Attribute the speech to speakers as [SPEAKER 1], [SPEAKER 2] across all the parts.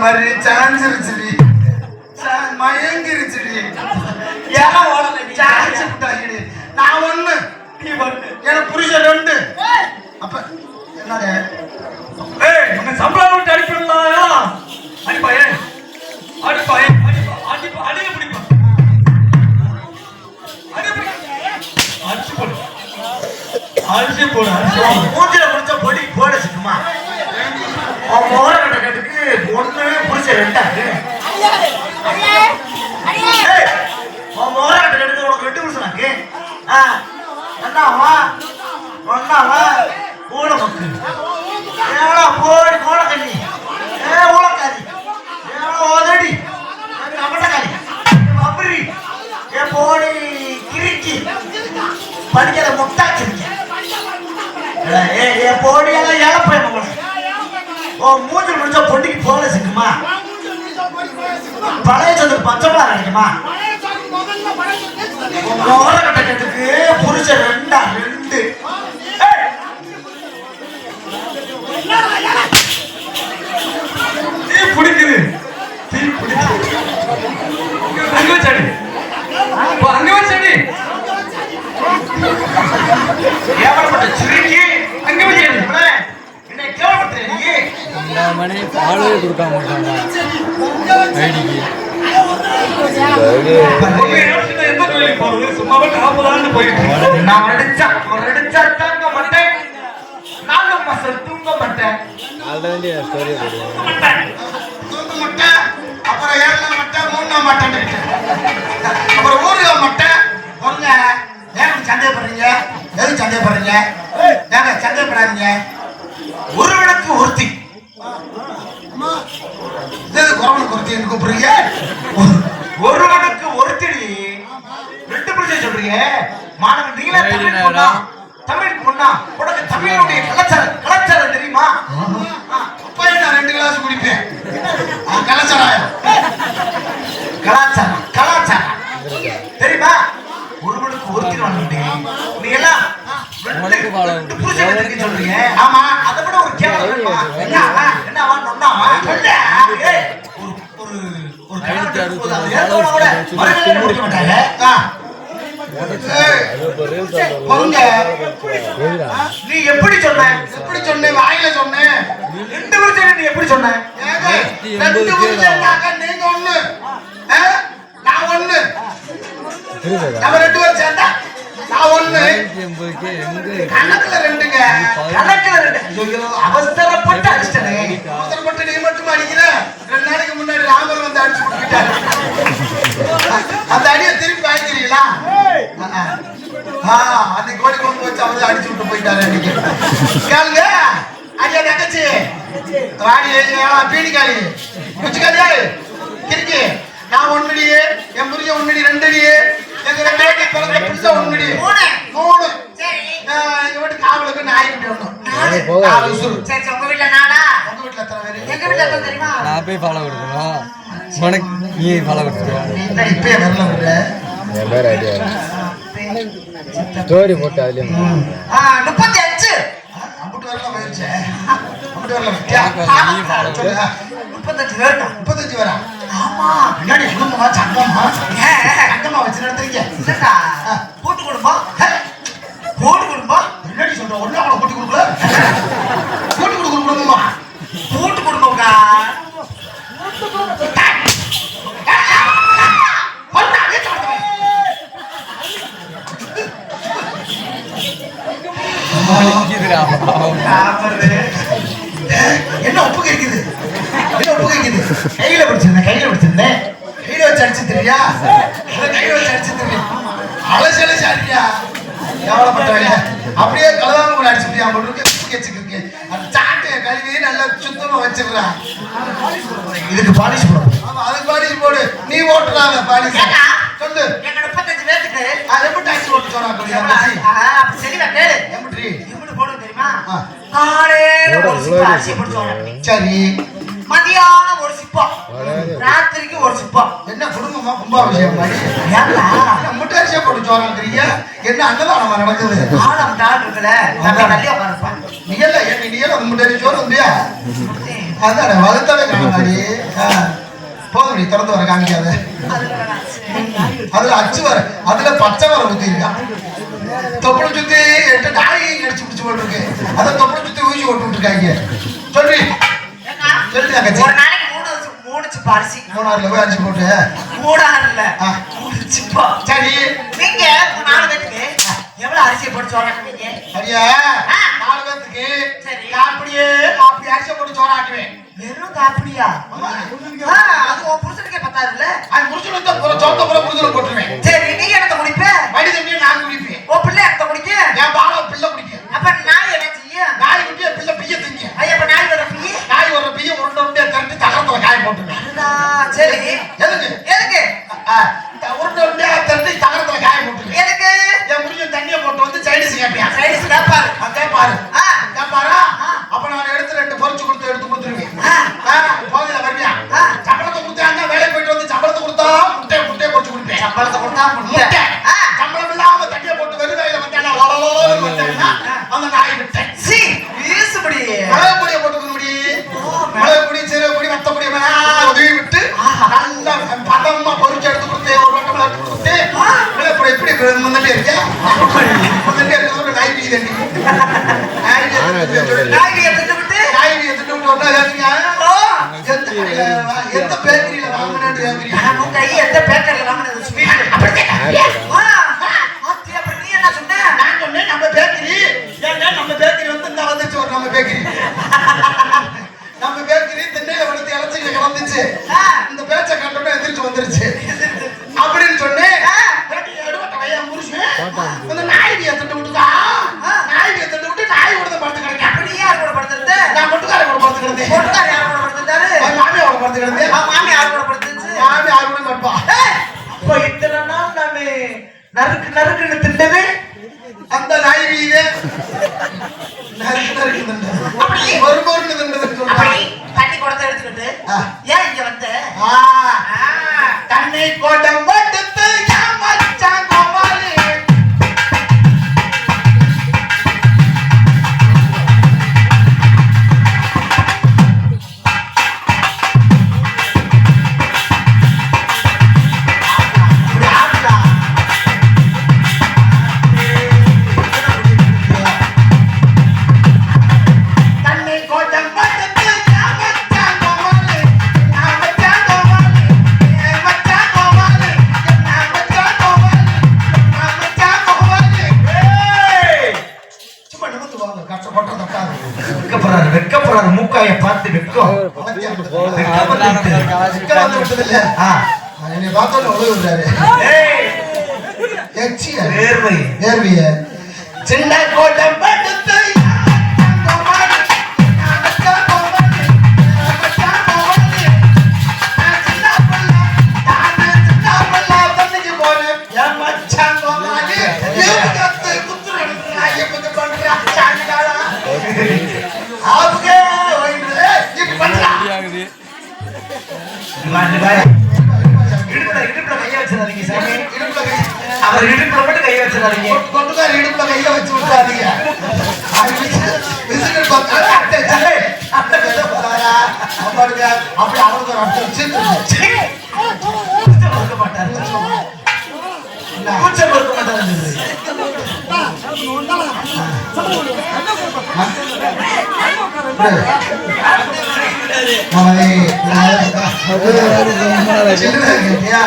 [SPEAKER 1] மாதிரி சாஞ்சிருச்சுடி மயங்கிருச்சுடி
[SPEAKER 2] ஏன் ஓடல?
[SPEAKER 1] சாஞ்சு விட்டாங்கடி நான் ஒண்ணு
[SPEAKER 2] நீ.
[SPEAKER 1] எனக்கு புருஷன் ரெண்டு அப்ப என்னங்க
[SPEAKER 2] ஏய், உன்னை சம்பளம் விட்டு அடிப்பிடலாயா? அடிப்பா, ஏய். அடிப்பா. அடிப்பா, அடிய பிடிப்பா. பிடி. அடிச்சு போடு. அடிச்சு.
[SPEAKER 1] மூஞ்சில முடிச்ச பொடி போட சிக்குமா அவன் ஒண்ணு புருஷன் ரெண்டாக்கு ஏய், உன் மோர கட்டத்துக்கு உனக்கு ரெண்டு புருஷனாக்கு ஆ, என்னவா ஒன்னாவா கூட மக்கு ஏடா போடி கோலக்கண்ணி ஏ ஊழக்காரி ஏடா ஓதடி கமட்டக்காரி அப்படி ஏ போடி கிரிக்கி படிக்கிற முட்டாச்சிருக்க ஏ ஏ போடி எல்லாம் இழப்பேன் உங்களை. ஓ மூஞ்சி முடிஞ்ச பொண்டிக்கு போல சிக்குமா பழைய சொல்லு பச்சைமா கிடைக்குமா? மோர கட்டத்துக்கு புருஷன் ரெண்டா ரெண்டு.
[SPEAKER 2] தீ பிடிக்குது. தீ பிடிக்குது. அங்க வச்சு அடி. போ, அங்க
[SPEAKER 1] சிறுக்கி என்னை
[SPEAKER 3] மணி ஃபாலோவே கொடுக்க மாட்டாங்க
[SPEAKER 2] எந்த
[SPEAKER 1] நான் அப்புறம் ஏழ மாட்டேன் மூணு மாட்டேன் அப்புறம் ஊருக மாட்டேன் உங்க ஏன் சந்தேகப்படுறீங்க எதுக்கு சந்தேகப்படுறீங்க ஏங்க சந்தேகப்படாதீங்க ஒருவனுக்கு ஒருத்தி இது கூப்பிடுறீங்க? ஒருவனுக்கு ஒருத்தடி ரெண்டு பிடிச்ச சொல்றீங்க. மாணவன் நீங்களே தமிழ். பொண்ணா? தமிழ் பொண்ணா? உனக்கு தமிழுடைய கலாச்சாரம் கலாச்சாரம் தெரியுமா? அப்பா நான் ரெண்டு கிளாஸ் குடிப்பேன். கலாச்சாரம் கலாச்சாரம். நீ எப்படி சொன்ன எப்படி சொன்ன வாயில சொன்ன ரெண்டு வருஷம் நீ எப்படி சொன்ன ரெண்டு வருஷம் நீங்க ஒண்ணு? நான் ஒண்ணு நம்ம ரெண்டு பேரும் சேர்ந்தா நான் ஒண்ணு.
[SPEAKER 3] எண்பதுக்கு
[SPEAKER 1] கணக்குல ரெண்டுங்க. கணக்குல ரெண்டு. ஐயோ அவசரப்பட்டு அடிச்சிட்டனே. அவசரப்பட்டு நீ மட்டும் அடிக்கிற. ரெண்டு நாளைக்கு முன்னாடி ராமர் வந்து அடிச்சு கொடுத்துட்டாரு. அந்த அடியை திருப்பி வாங்கிக்கிறீங்களா? ஆ அன்னைக்கு கோழி கொண்டு வச்சு அவர் அடிச்சு விட்டு போயிட்டாரு அன்னைக்கு. கேளுங்க. ஐயா தங்கச்சி வாடி பீடிக்காளி நான் ஒண்ணுடி என் புரிஞ்ச ஒண்ணுடி ரெண்டுடி. எங்க ரெண்டு பேருக்கு பிறந்த புதுசா ஒண்ணுடி மூணு. மூணு. ஆஹ், எங்க வீட்டு காவலுக்கு நாய்க்குட்டி ஒண்ணும்
[SPEAKER 3] போகாது.
[SPEAKER 1] நாலு உசுரு.
[SPEAKER 4] சரி சரி, உங்க வீட்ல நானா
[SPEAKER 1] உங்க வீட்டுல எத்தனை பேரு?
[SPEAKER 4] எங்க வீட்ல எத்தனை தெரியுமா?
[SPEAKER 3] நான் போய் ஃபாலோ கொடுக்கணும். உனக்கு நீ ஃபாலோ கொடுத்துருவா
[SPEAKER 1] என்ன இப்பயே வரல வரல
[SPEAKER 3] என் பேர் ஐடியா. ஸ்டோரி போட்டு
[SPEAKER 4] முப்பத்தி அஞ்சு
[SPEAKER 1] அம்புட்டு வரல அம்புட்டு வரல
[SPEAKER 4] முப்பத்தஞ்சு பேருக்கா
[SPEAKER 1] முப்பத்தஞ்சு வரா
[SPEAKER 4] ஆமா.
[SPEAKER 1] பின்னாடி குடும்பமா சங்கமா? சங்கமா வச்சு நடத்துறீங்க.
[SPEAKER 4] இல்லடா, கூட்டு குடும்பம் கூட்டு குடும்பம்
[SPEAKER 1] பின்னாடி சொல்ற ஒண்ணா கூட கூட்டி கொடுக்கல. கூட்டி கொடுக்க குடும்பமா
[SPEAKER 4] கூட்டு குடும்பம்க்கா
[SPEAKER 1] கொண்டா, வீட்டுல வந்து வை. சாப்பிடுறது. ஏய், என்ன உப்பு கிடைக்குது என்ன உப்பு கிடைக்குது கையில பிடிச்சிருந்தேன் கையில பிடிச்சிருந்தேன் கையில வச்சு அடிச்சு தெரியா கையில வச்சு அடிச்சு தெரியும் அலசி அலசி அடிக்கியா எவ்வளவு அப்படியே கலவாம கூட அடிச்சுட்டியா போட்டு வச்சுக்கிருக்கு அந்த சாட்டைய கழுவி நல்லா சுத்தமா வச்சிடுறான் இதுக்கு பாலிஷ் போடு. ஆமா அதுக்கு பாலிஷ் போடு. நீ ஓட்டுறாங்க பாலிஷ்? சொல்லு.
[SPEAKER 4] எங்க முப்பத்தஞ்சு பேத்துக்கு?
[SPEAKER 1] அது எப்படி டாக்ஸி ஓட்டு சொன்னா
[SPEAKER 4] ஆ, அப்ப சரிடா கேளு
[SPEAKER 1] எப்படி
[SPEAKER 4] எப்படி போடுவோம் தெரியுமா. காலையில ஒரு சிப்பம் அரிசி போட்டு
[SPEAKER 1] சரி.
[SPEAKER 4] மதியானம் ஒரு சிப்பம் ராத்திரிக்கு ஒரு சிப்பம்
[SPEAKER 1] என்ன குடும்பமா கும்பாபிஷேகம் மாதிரி?
[SPEAKER 4] ஏன்டா
[SPEAKER 1] முட்டரிசியா போட்டு சோறாக்குறீங்க என்ன அன்னதானமா நடக்குது?
[SPEAKER 4] ஆழம் தாள் இருக்குல்ல. தள்ளி தள்ளி உட்காந்துப்பான்
[SPEAKER 1] நீ எல்லாம் என்ன நீ எல்லாம் முட்டரி சோறு இல்லையா? அதானே வகுத்தவே காணாடி போதும் திறந்து வர காமிக்காத. அதுல அச்சு வர அதுல பச்சை வர ஊத்தி இருக்கா? தொப்புளை சுத்தி எட்டு நாய் அடிச்சு பிடிச்சு போட்டுருக்கு. அதை தொப்புளை சுத்தி ஊசி ஓட்டு விட்டுருக்காங்க. சொல்லி. சொல்லி அக்கச்சி
[SPEAKER 4] ஒரு நாளைக்கு மூணு வச்சு- மூணு சிப்பா அரிசி
[SPEAKER 1] மூணாறுல போய் போட்டு.
[SPEAKER 4] மூணு ஆறு இல்ல
[SPEAKER 1] ஆ.
[SPEAKER 4] மூணு சிப்பா
[SPEAKER 1] சரி.
[SPEAKER 4] நீங்க நாலு எவ்வளவு அரிசியை போட்டு சோறாக்குவீங்க
[SPEAKER 1] சரியா?
[SPEAKER 4] சரி.
[SPEAKER 1] அப்படியே அப்படி அரிசி போட்டு சோறாக்குவேன்
[SPEAKER 4] வெறும் காப்பிடியா? அது உன் புருஷனுக்கே பத்தாதுல்ல?
[SPEAKER 1] அது முடிச்சு வந்து பூரா சோத்த பூரா புரிதல போட்டுருவேன்.
[SPEAKER 4] சரி நீ என்னத்த குடிப்ப?
[SPEAKER 1] வடி தண்ணியை நான் குடிப்பேன்.
[SPEAKER 4] உன் பிள்ளை என்னத்த குடிக்க?
[SPEAKER 1] என் பாலை பிள்ளை குடிக்கும்
[SPEAKER 4] அப்ப நாய் என்ன செய்யும்?
[SPEAKER 1] நாய் குட்டியை பிள்ளை பிய்ய திங்க.
[SPEAKER 4] ஐயா அப்ப நாய் வர பிள்ளை
[SPEAKER 1] நாய் ஒரு பிய்ய உருண்டை உருண்டையா திரட்டி தகரத்துல காய போட்டுருவேன்.
[SPEAKER 4] சரி.
[SPEAKER 1] எதுக்கு?
[SPEAKER 4] எதுக்கு?
[SPEAKER 1] உருண்டை உருண்டையா திரட்டி தகரத்துல காய போட்டுருவேன்.
[SPEAKER 4] எதுக்கு?
[SPEAKER 1] எந்த பேக்கரியில
[SPEAKER 4] கை எந்த பேக்கர்ல வாங்கினது ஸ்வீட் ஆ ஆத்தி அப்ப நீ என்ன சொன்ன?
[SPEAKER 1] நான் சொன்னேன் நம்ம பேக்கரி. ஏன்னா நம்ம பேக்கரி வந்து இந்த வந்துச்சு ஒரு நம்ம பேக்கரி. நம்ம பேக்கரி திண்ணையில வளர்த்து இலச்சிங்க கலந்துச்சு. இந்த பேச்சை கண்டோட எந்திரிச்சு வந்துருச்சு.
[SPEAKER 4] கூட
[SPEAKER 1] படுத்து கிடந்தேன்
[SPEAKER 4] பொட்டுக்கார யார் கூட படுத்துட்டாரு
[SPEAKER 1] அவன் மாமியாரோட படுத்து கிடந்தேன்
[SPEAKER 4] அவன் மாமி யார் கூட படுத்துச்சு.
[SPEAKER 1] மாமி ஆறு கூட படுப்பா?
[SPEAKER 4] அப்ப இத்தனை நாள் நானு நறுக்கு நறுக்குன்னு திண்டது
[SPEAKER 1] அந்த நாய் வீதே நறுக்கு நறுக்கு திண்டது ஒரு பொருள் சொல்றாங்க
[SPEAKER 4] தண்ணி குடத்தை எடுத்துக்கிட்டு. ஏன் இங்க வந்த?
[SPEAKER 1] ஆ.
[SPEAKER 4] ஆ,
[SPEAKER 2] ஆ.
[SPEAKER 1] என்னை பார்த்தோன்னே உழவு விடுறாரு.
[SPEAKER 2] வேர்வை
[SPEAKER 1] வேர்வைய. சின்ன கோட்டம் வச்சு விட்டாதீங்க. அது விசி- விசில் பார்த்தா, அட்டை, சே, அட்டை கையில போட்டாரா? அப்பாடுங்க, அப்படி அவருக்கு ஒரு அட்டை வச்சு,
[SPEAKER 2] இருக்க மாட்டாரு. கூச்சம் மாட்டாரு.
[SPEAKER 1] கேட்டியா?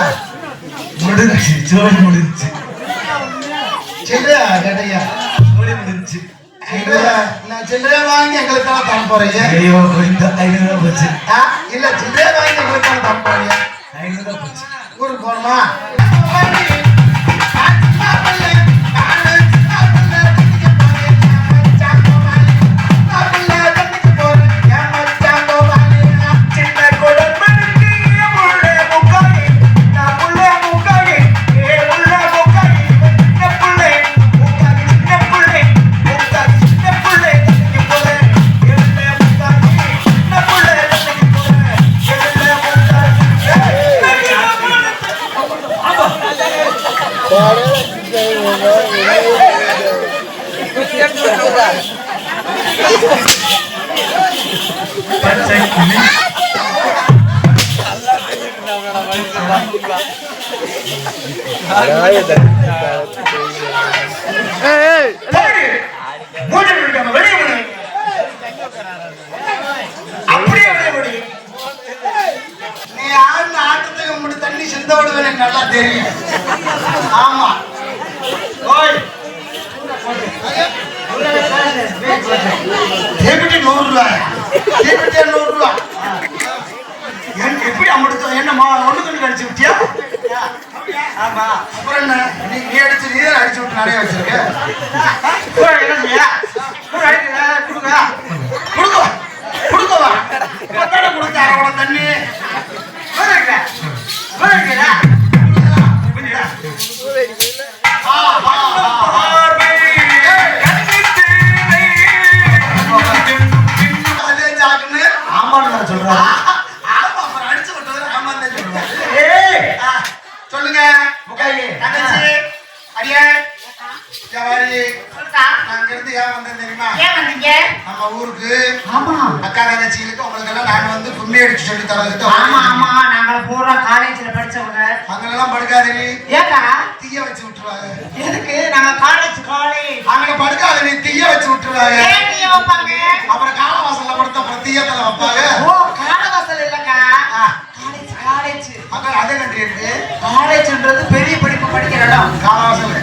[SPEAKER 2] முடிஞ்சு முடிஞ்சு
[SPEAKER 1] சில்லறையா கேட்டியா?
[SPEAKER 2] ஜோடி முடிஞ்சு.
[SPEAKER 1] நான் சில்லறை வாங்கி எங்களுக்கெல்லாம் தர போறீங்க
[SPEAKER 2] ஐயோ இந்த ஐநூறு ரூபா போச்சு.
[SPEAKER 1] இல்ல சில்லறை வாங்கி எங்களுக்கெல்லாம் தர போறீங்க
[SPEAKER 2] ஐநூறு ரூபா போச்சு.
[SPEAKER 1] ஊருக்கு நிறைய வச்சிருக்கு
[SPEAKER 2] கூட என்னங்கய்யா? கொடுங்க.
[SPEAKER 1] கொடுக்கவா கொடுக்கவா கொடுத்த அரை தண்ணி. தீய வச்சு விட்டுருவாங்க.
[SPEAKER 4] எதுக்கு? நாங்க காலேஜ் காலேஜ்
[SPEAKER 1] அங்க படுக்காத நீ தீய வச்சு விட்டுருவாங்க.
[SPEAKER 4] நீ வைப்பாங்க?
[SPEAKER 1] அப்புறம் காலவாசல்ல படுத்த அப்புறம் தீயத்துல வைப்பாங்க.
[SPEAKER 4] ஓ காலவாசல் இல்லக்கா.
[SPEAKER 1] ஆ.
[SPEAKER 4] காலேஜ் காலேஜ்
[SPEAKER 1] அக்கா அதே கண்ட்ரி இருக்கு
[SPEAKER 4] காலேஜ்ன்றது பெரிய படிப்பு படிக்கிற இடம்.
[SPEAKER 1] காலவாசல்?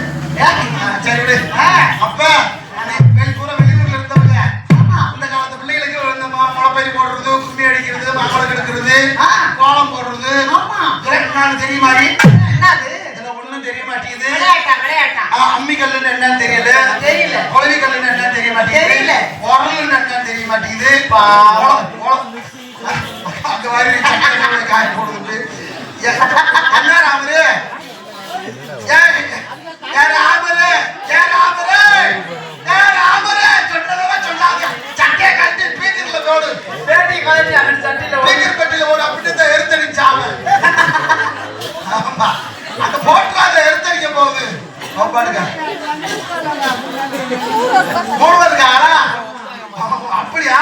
[SPEAKER 1] சரி விடு. அப்ப வெளி பூரா வெளியூர்ல இருந்தவங்க. இந்த காலத்து பிள்ளைகளுக்கு இந்த முளைப்பயிர் போடுறது கும்மி அடிக்கிறது மாம்பழம் எடுக்கிறது. கோலம் போடுறது.
[SPEAKER 4] ஆமா.
[SPEAKER 1] இதெல்லாம் நான் தெரிய மாதிரி
[SPEAKER 4] என்னது?
[SPEAKER 1] மாட்டேங்குது. அம்மி கல்லுன்னு என்னன்னு தெரியல?
[SPEAKER 4] தெரியல.
[SPEAKER 1] குழவி கல்லுன்னு என்னன்னு தெரிய மாட்டேங்குது?
[SPEAKER 4] தெரியல.
[SPEAKER 1] உரல்னு என்னன்னு தெரிய மாட்டேங்குது. அந்த மாதிரி காய போடுறது ஏ, என்ன ராமரு? ஏய், ஏ ராமரு? ஏ ராமரு? அப்படியா?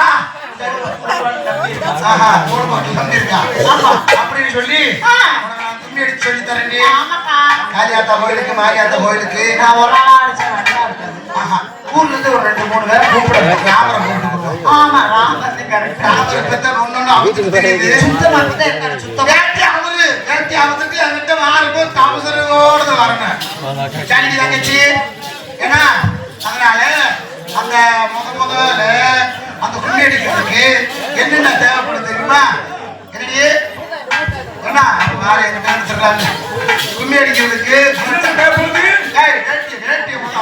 [SPEAKER 1] அப்படின்னு சொல்லி துணி அடிச்சு சொல்லி.
[SPEAKER 4] ஆமாக்கா
[SPEAKER 1] காளியாத்தா கோயிலுக்கு மாரியாத்தா கோயிலுக்கு.
[SPEAKER 4] நான் ஒரு ஊர்ல இருந்து ஒரு ரெண்டு மூணு பேரை. ஆமா ராம் வந்து கரெக்டா. சுத்தமா சுத்தமா
[SPEAKER 1] அவரு, வேட்டி அவுத்துட்டு வாருக்கும் அவசரோட வரணும். சரிடி தங்கச்சி. ஏன்னா, அதனால அந்த முத முதல்ல அந்த கும்மி அடிக்கிறதுக்கு என்னென்ன தேவைப்படும் தெரியுமா? என்னடி? என்ன? வாரு எங்க நினைச்சிடலாங்க கும்மி அடிக்கிறதுக்கு ஏய், வேட்டி வேட்டி முதல்ல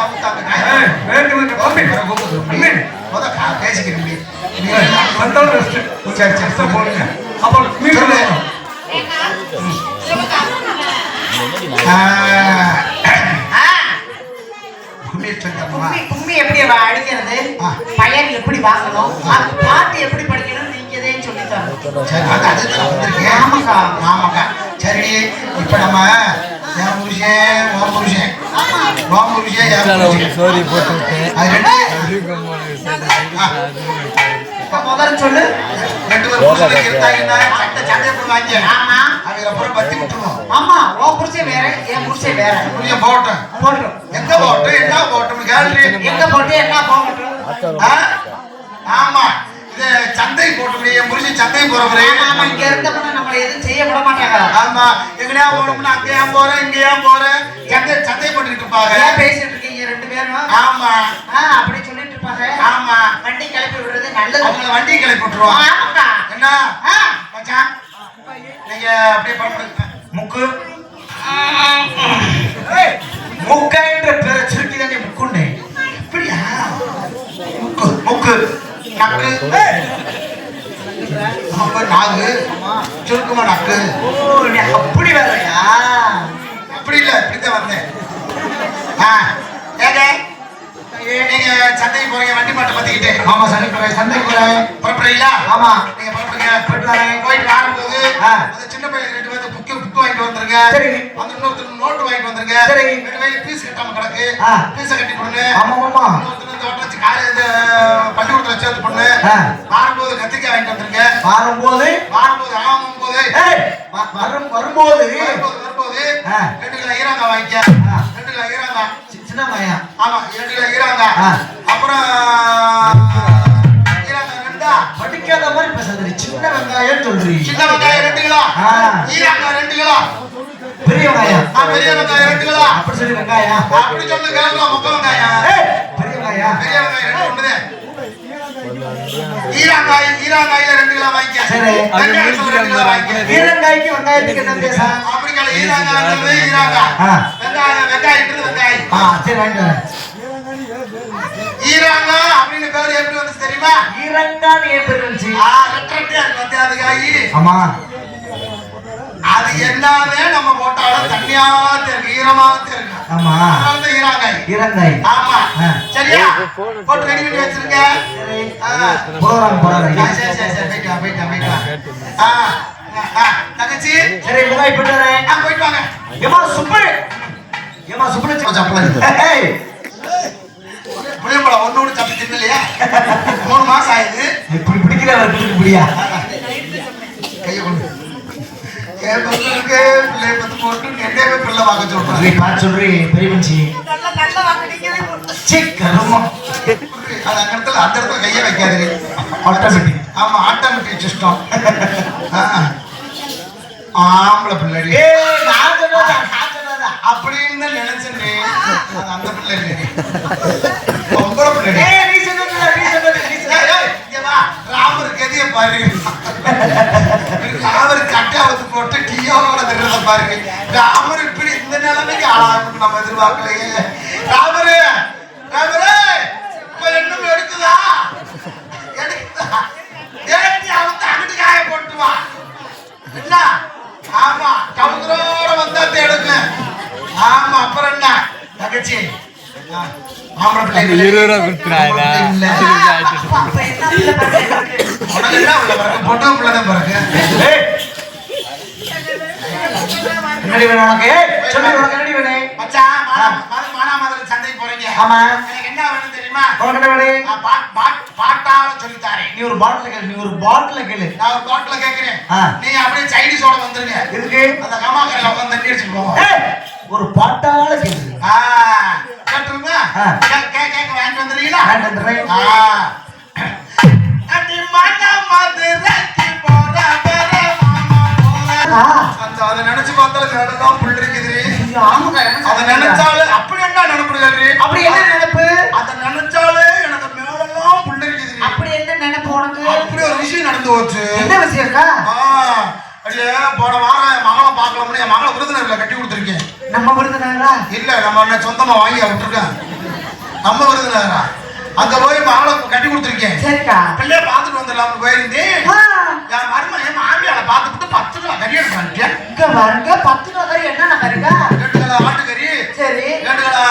[SPEAKER 1] கும்மி
[SPEAKER 4] எப்படி வா- அடிக்கிறது. பயன் எப்படி வாங்கணும் அது பாட்டு எப்படி படிக்கணும் நீங்க இதையும் சொல்லி தரணும்
[SPEAKER 1] சரி
[SPEAKER 4] ஆமாக்கா.
[SPEAKER 1] ஆமாக்கா சரி இப்ப நம்ம என் புருஷன் உன் புருஷன். உன் புருஷன் என் புருஷன்.
[SPEAKER 3] ஸ்டோரி போட்டு
[SPEAKER 1] அது ரெண்டு
[SPEAKER 4] இப்ப முதல்ல சொல்லு.
[SPEAKER 1] ரெண்டு பேரும் புருஷனுக்கு இருந்தாங்கன்னா சட்டை சட்டை போடுவாங்க.
[SPEAKER 4] ஆமா.
[SPEAKER 1] அவங்க அப்புறம் பத்தி விட்டுருவோம்.
[SPEAKER 4] புருஷன் வேற என் புருஷன் வேற.
[SPEAKER 1] புருஷன் போகட்டும்.
[SPEAKER 4] போட்டோம்
[SPEAKER 1] எங்க போகட்டும்? என்ன போகட்டும்? கேள்வி
[SPEAKER 4] எங்க போட்டு என்ன போகட்டும்?
[SPEAKER 1] ஆ? ஆமா. இது சந்தை போட்டு என் புருஷன் சந்தை போறவரு
[SPEAKER 4] ஆமா ஆமா. இங்க இருந்தோம்னா நம்மள எதுவும் செய்ய விட மாட்டாங்க.
[SPEAKER 1] ஆமா. எங்கடையா போகணும்னா அங்க ஏன் போறேன் இங்க ஏன் போறேன் சந்தை சந்தை பண்ணிட்டு இருப்பாங்க.
[SPEAKER 4] ஏன் பேசிட்டு இருக்கீங்க ரெண்டு பேரும்.
[SPEAKER 1] ஆமா.
[SPEAKER 4] ஆ, அப்படி சொல்லிட்டு இருப்பாங்க.
[SPEAKER 1] ஆமா.
[SPEAKER 4] வண்டி கிளப்பி விடுறது நல்லது.
[SPEAKER 1] அவங்கள வண்டி கிளப்பி விட்டுருவோம்.
[SPEAKER 4] ஆமாக்கா.
[SPEAKER 1] என்ன?
[SPEAKER 4] ஆ,
[SPEAKER 1] மச்சான் நீங்க அப்படியே பரப்படுங்க
[SPEAKER 2] முக்கு. ஏய், முக்கைன்ற பேரை சுருக்கி தானே முக்குண்டே
[SPEAKER 1] அப்படியா முக்கு முக்கு நக்கு. அப்ப நாகு சுருக்குமா நக்கு.
[SPEAKER 4] அப்படி வேறயா
[SPEAKER 1] அப்படி இல்ல இப்படித்தான் வந்தேன். ஆ, ஏங்க? ஏ, நீங்க சந்தைக்கு போறீங்க வண்டி மாட்டை பத்திக்கிட்டு
[SPEAKER 2] ஆமா சனிக்கிழமை சந்தைக்கு போறேன்.
[SPEAKER 1] புறப்படுறீங்களா?
[SPEAKER 2] ஆமா.
[SPEAKER 1] நீங்க போயிட்டு வரேன் போயிட்டு வரும்போது சின்ன பையன் ரெண்டு பேருக்கு புக்கு புக்கு வாங்கிட்டு வந்துருங்க
[SPEAKER 4] சரி.
[SPEAKER 1] அந்த இன்னொருத்தர் நோட்டு வாங்கிட்டு வந்துருங்க
[SPEAKER 4] சரி.
[SPEAKER 1] ரெண்டு ஃபீஸ் கட்டாம கிடக்கு. ஃபீஸை கட்டி கொடுங்க
[SPEAKER 4] ஆமா ஆமா
[SPEAKER 1] இன்னொருத்தர் இந்த ஓட்ட வச்சு காலை இந்த பள்ளிக்கூடத்துல சேர்த்து பொண்ணு. வரும்போது கத்திரிக்காய் வாங்கிட்டு வந்துருங்க
[SPEAKER 4] வரும்போது?
[SPEAKER 1] வரும்போது ஆகும் போது
[SPEAKER 4] வரும் வரும்போது?
[SPEAKER 1] வரும்போது. ரெண்டு கிலோ ஈராங்கா வாங்கிக்க. ரெண்டு கிலோ ஈராங்கா
[SPEAKER 4] சின்ன பையன்
[SPEAKER 1] ஆமா ரெண்டு கிலோ ஈராங்கா. அப்புறம்
[SPEAKER 4] படிக்காத மாதிரி பேசாதீங்க சின்ன வெங்காயம் சொல்றீங்க
[SPEAKER 1] சின்ன வெங்காயம் ரெண்டு கிலோ. ஈராங்கா ரெண்டு கிலோ
[SPEAKER 4] பெரிய வெங்காயம்.
[SPEAKER 1] பெரிய வெங்காயம் ரெண்டு கிலோ
[SPEAKER 4] அப்படி சொல்லி வெங்காயம்.
[SPEAKER 1] அப்படி சொல்லு கேரளா மொக்க வெங்காயம்.
[SPEAKER 4] பெரிய வெங்காயம்.
[SPEAKER 1] பெரிய வெங்காயம் ரெண்டு ஒண்ணுதே. ஈராங்காய் ஈராங்காயில ரெண்டு கிலோ வாங்கிக்க.
[SPEAKER 4] சரி. ஈரங்காய்க்கு வெங்காயத்துக்கு என்ன
[SPEAKER 1] ஈராங்காய். வெங்காயம்
[SPEAKER 4] சரி
[SPEAKER 1] ஈராங்கா அப்படின்னு பேர் எப்படி வந்துச்சு தெரியுமா?
[SPEAKER 4] ஈரங்கான்னு ஏன் பேர் இருந்துச்சு
[SPEAKER 1] ஆ வந்து அது காய்
[SPEAKER 4] ஆமா.
[SPEAKER 1] அது என்னவே நம்ம போட்டாலும் தண்ணியா இருக்கு ஈரமா இருக்கு
[SPEAKER 4] ஆமா.
[SPEAKER 1] அதனால தான் ஈராங்காய்
[SPEAKER 4] ஈரங்காய்
[SPEAKER 1] ஆமா. சரியா? போட்டு ரெடி பண்ணி வச்சிருக்க
[SPEAKER 4] சரி
[SPEAKER 1] ஆ.
[SPEAKER 4] போறாங்க
[SPEAKER 1] சரி சரி சரி போயிட்டு வா போயிட்டு வா போயிட்டு வா. ஆ, ஆ, ஆ, தங்கச்சி.
[SPEAKER 4] சரி வெங்காயம் போயிட்டு வரேன்.
[SPEAKER 1] ஆ, போயிட்டு வாங்க.
[SPEAKER 4] ஏமா சுப்பு. ஏமா சுப்பு
[SPEAKER 1] சப்பளம்
[SPEAKER 4] ஏய்.
[SPEAKER 1] புளியம்பழம் ஒண்ணு ஒண்ணு தப்பி தின்னலையா? மூணு மாசம்
[SPEAKER 4] இப்படி பிடிக்கிற முடியா?
[SPEAKER 1] கையை கொண்டு. என் பசங்களுக்கு பிள்ளை பத்து போட்டு என்னையவே பிள்ளை வாங்க
[SPEAKER 4] நீ
[SPEAKER 1] சொல்றாங்க
[SPEAKER 4] பார்த்து சொல்றி பெரிய மனுஷி கருமம்.
[SPEAKER 1] அது அந்த இடத்துல அந்த இடத்துல கையை வைக்காது
[SPEAKER 4] ஆட்டோமேட்டிக்
[SPEAKER 1] ஆமா ஆட்டோமேட்டிக் சிஸ்டம் ஆம்பளை பிள்ளை
[SPEAKER 4] நான் நான்
[SPEAKER 1] அப்படின்னு நினைச்சேன். அந்த பிள்ளை பொம்பளை பிள்ளை
[SPEAKER 4] ஏய் நீ சொன்னது நீ சொன்னது நீ
[SPEAKER 1] ஏய்,
[SPEAKER 4] சொன்னது.
[SPEAKER 1] ஏய், இங்க வா. ராமர் கதிய பாரு. ராமர் கட்டாவது போட்டு டீயோட திறத பாருங்க ராமர் இப்படி இந்த நிலைமைக்கு ஆளாகும் நம்ம எதிர்பார்க்கலையே. ராமரு ராமரு இப்ப என்னும் எடுக்குதா? எடுக்குதா? ஏற்றி அவன் அங்கிட்டு காய போட்டு வா என்ன? ஆமா டவுசரோட வந்தா தேடுங்க. ஆமா அப்புறம் என்ன? தங்கச்சி.
[SPEAKER 4] நீ ஒரு பாட்டில் கேளு நீ ஒரு பாட்டில் கேளு.
[SPEAKER 1] நான் ஒரு பாட்டில கேட்கிறேன்.
[SPEAKER 4] ஆ.
[SPEAKER 1] நீங்க அப்படியே சைனீஸோட வந்துருங்க.
[SPEAKER 4] எதுக்கு?
[SPEAKER 1] அந்த கமாக்கரையில உட்காந்து தண்ணி அடிச்சுட்டு போவோம்.
[SPEAKER 4] ஒரு பாட்டால கேளு
[SPEAKER 1] ஆ, கேட்டுருமா?
[SPEAKER 4] ஆ.
[SPEAKER 1] கே- கே- கேக்க வாங்கிட்டு வந்துடுறீங்களா?
[SPEAKER 4] வாங்கிட்டு வந்துடுறேன்.
[SPEAKER 1] நினைச்சு பார்த்தாலும் புல் இருக்குது. அதை நினைச்சாலே அப்படி என்ன நினைப்புகள்
[SPEAKER 4] அப்படி என்ன நினைப்பு?
[SPEAKER 1] அதை நினைச்சாலே எனக்கு மேலெல்லாம் புல்லரிக்குது
[SPEAKER 4] அப்படி என்ன நினைப்பு உனக்கு?
[SPEAKER 1] அப்படி ஒரு விஷயம் நடந்து போச்சு.
[SPEAKER 4] என்ன விஷயம்க்கா
[SPEAKER 1] ஆ, அடியே போன வாரம் என் மகளை பார்க்கலாம்னு என் மகளை விருதுநகர்ல கட்டி கொடுத்துருக்கேன்.
[SPEAKER 4] நம்ம விருதுனாங்களா
[SPEAKER 1] இல்ல நம்ம அண்ணன் சொந்தமா வாங்கி விட்டுருக்கேன் நம்ம விருதுநகரா? அங்க போய் மகளை கட்டி கொடுத்துருக்கேன்.
[SPEAKER 4] சரிக்கா.
[SPEAKER 1] பிள்ளைய பார்த்துட்டு வந்துடலாம்னு போயிருந்தேன் என் மருமன் என் மாமியால பார்த்துட்டு பத்து ரூபா கறி வந்துட்டேன்.
[SPEAKER 4] இங்க பாருங்க பத்து ரூபா கறி என்ன இருக்கா
[SPEAKER 1] ரெண்டு கிலோ ஆட்டுக்கறி
[SPEAKER 4] சரி.
[SPEAKER 1] ரெண்டு கிலோ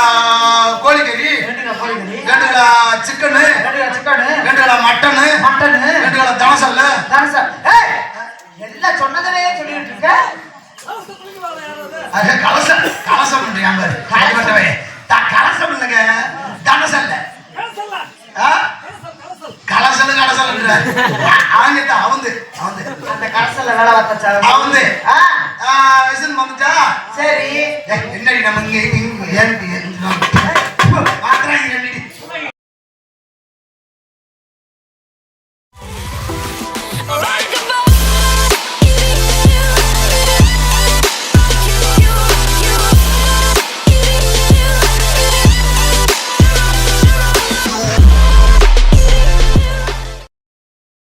[SPEAKER 1] கோழிக்கறி
[SPEAKER 4] ரெண்டு கிலோ கோழி கறி.
[SPEAKER 1] ரெண்டு கிலோ சிக்கனு
[SPEAKER 4] ரெண்டு கிலோ சிக்கனு.
[SPEAKER 1] ரெண்டு கிலோ மட்டனு
[SPEAKER 4] மட்டனு.
[SPEAKER 1] ரெண்டு கிலோ தனசல்ல.
[SPEAKER 4] தனசா ஏய் எல்லாம் சொன்னதே சொல்லிட்டு இருக்க?
[SPEAKER 1] அது கலசம். கலசம் கலசம். இல்லைங்க. தனசல்ல? கலசல் அவங்க அவந்து அவந்து.
[SPEAKER 4] அந்த கடைசியில வேலை பார்த்தா